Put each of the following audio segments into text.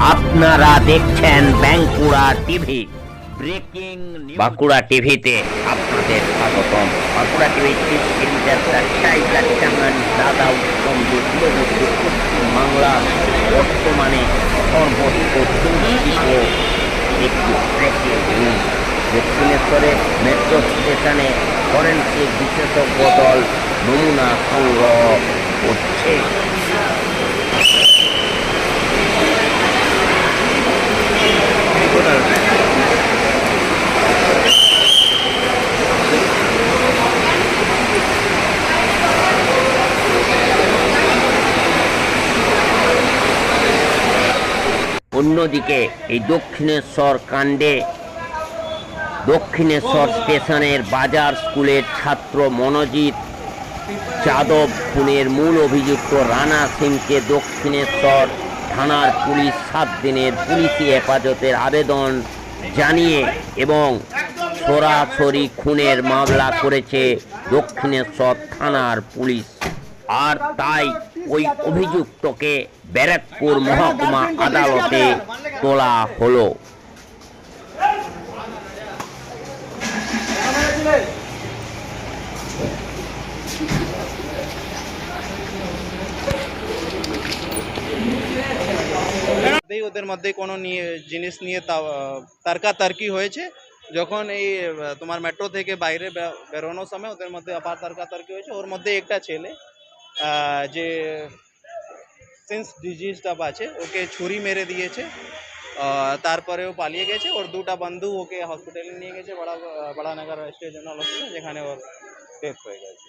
আপনারা দেখছেন Bankura TV. Breaking Bankura টিভিতে আপনাদের স্বাগতম। বাঁকুড়া টিভি দাদা উত্তম বাংলা বর্তমানে সর্বত্র ও একটি ব্রেকিং দক্ষিণেশ্বরে মেট্রো স্টেশনে ফরেন্সিক বিশেষজ্ঞ দল নমুনা সংগ্রহ করছে। অন্যদিকে এই দক্ষিণেশ্বর কাণ্ডে, দক্ষিণেশ্বর স্টেশনের বাজার স্কুলের ছাত্র মনোজিৎ যাদব, খুনের মূল অভিযুক্ত রানা সিংকে দক্ষিণেশ্বর থানার পুলিশ সাত দিনের পুলিশি হেফাজতের আবেদন জানিয়ে এবং সরাসরি খুনের মামলা করেছে দক্ষিণেশ্বর থানার পুলিশ। আর তাই ওই অভিযুক্তকে ব্যারাকপুর মহকুমা আদালতে তোলা হলো। ওদের মধ্যে কোনো নিয়ে জিনিস নিয়ে তর্কাতর্কি হয়েছে। যখন এই তোমার মেট্রো থেকে বাইরে বেরোনোর সময় ওদের মধ্যে আবার তর্কাতর্কি হয়েছে। ওর মধ্যে একটা ছেলে যে সেন্স ডিজিজটা আছে ওকে ছুরি মেরে দিয়েছে তারপরে ও পালিয়ে গেছে। ওর দুটা বন্ধু ওকে হসপিটালে নিয়ে গেছে, বড়া বড়ানগর স্টেশনাল হসপিটাল যেখানে ওর ডেথ হয়ে গেছে।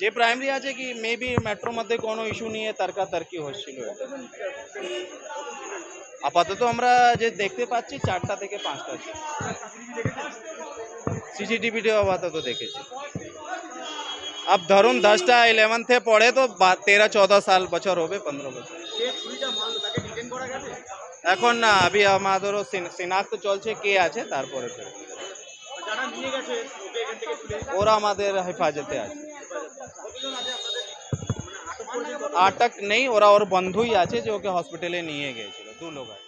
যে প্রাইমারি আছে কি মেবি মেট্রোর মধ্যে কোনো ইস্যু নিয়ে তর্কাতর্কি হচ্ছিল। আপাতত আমরা যে দেখতে পাচ্ছি, চারটা থেকে পাঁচটা সিসিটিভিটিও আপাতত দেখেছি। अब ধরুন দশটা ইলেভেন্থে পড়ে তো তেরো চৌদহ সাল বছর হবে পনেরো বছর এখন না আবি আমাদেরও সিন- সিনাক্ত চলছে কে আছে তারপরে। ওরা আমাদের হেফাজতে আছে আটক নেই ওরা ওর বন্ধুই আছে যে ওকে হসপিটালে নিয়ে গিয়েছিল দু লোক আছে